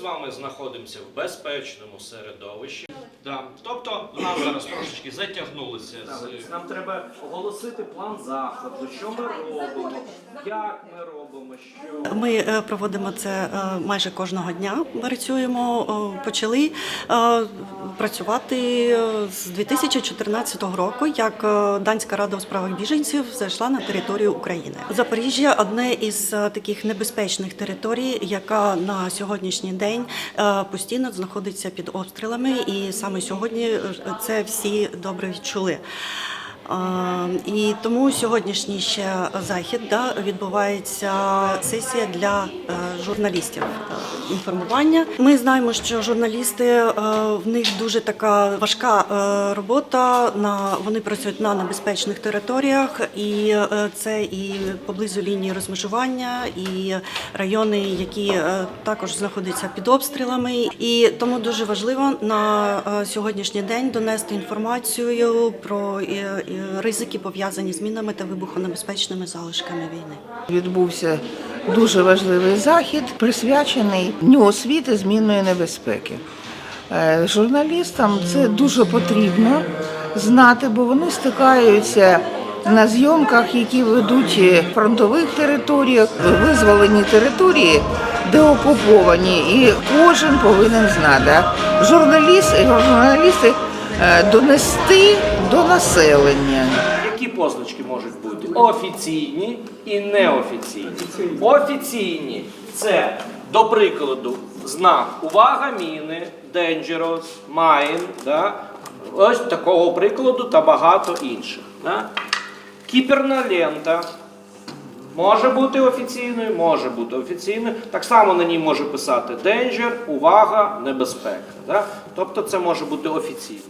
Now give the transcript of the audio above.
з вами знаходимося в безпечному середовищі. Да. Тобто нас зараз трошечки затягнулися з Нам треба оголосити план заходу, що ми робимо, як ми робимо, що. Ми е, проводимо це е, майже кожного дня. Працюємо, е, почали працювати з 2014 року, як Данська рада у справах біженців зайшла на територію України. Запоріжжя одне із таких небезпечних територій, яка на сьогоднішній день е, постійно знаходиться під обстрілами, і саме сьогодні е, це всі добре відчули. І тому сьогоднішній ще захід да, відбувається сесія для е, журналістів е, інформування. Ми знаємо, що журналісти е, в них дуже така важка робота. На вони працюють на небезпечних територіях, і це і поблизу лінії розмежування, і райони, які також знаходяться під обстрілами. І тому дуже важливо на сьогоднішній день донести інформацію про ризики пов'язані з мінами та вибухонебезпечними залишками війни. Відбувся дуже важливий захід, присвячений Дню освіти змінної небезпеки. Е, Журналістам це дуже потрібно знати, бо вони стикаються на зйомках, які ведуть фронтових територіях, визволені території, де окуповані, і кожен повинен знати. Журналіст, журналісти донести до населення. Які позначки можуть бути? Офіційні і неофіційні. Офіційні це, до прикладу, знак увага міни, dangerous, mine, да? ось такого прикладу та багато інших. Да? Кіперна лента. Може бути офіційною, може бути офіційною. Так само на ній може писати danger, увага, небезпека. Да? Тобто це може бути офіційним.